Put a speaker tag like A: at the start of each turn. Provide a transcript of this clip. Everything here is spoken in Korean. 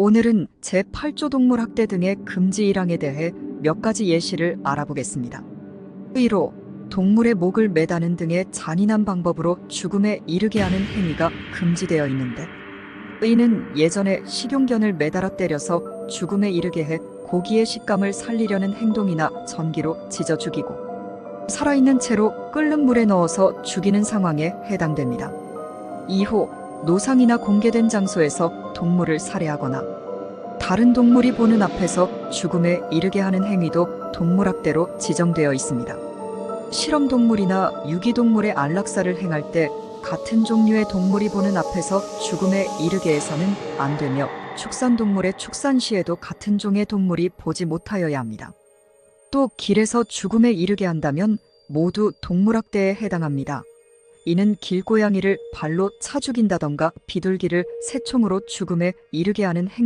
A: 오늘은 제8조 동물학대 등의 금지 일항에 대해 몇 가지 예시를 알아보겠습니다. 1호 동물의 목을 매다는 등의 잔인한 방법으로 죽음에 이르게 하는 행위가 금지되어 있는데 의는 예전에 식용견을 매달아 때려서 죽음에 이르게 해 고기의 식감을 살리려는 행동이나 전기로 찢어 죽이고 살아있는 채로 끓는 물에 넣어서 죽이는 상황에 해당됩니다. 2호 노상이나 공개된 장소에서 동물을 살해하거나 다른 동물이 보는 앞에서 죽음에 이르게 하는 행위도 동물학대로 지정되어 있습니다. 실험 동물이나 유기동물의 안락사를 행할 때 같은 종류의 동물이 보는 앞에서 죽음에 이르게 해서는 안 되며 축산동물의 축산 시에도 같은 종의 동물이 보지 못하여야 합니다. 또 길에서 죽음에 이르게 한다면 모두 동물학대에 해당합니다. 이는 길고양이를 발로 차 죽인다던가 비둘기를 새총으로 죽음에 이르게 하는 행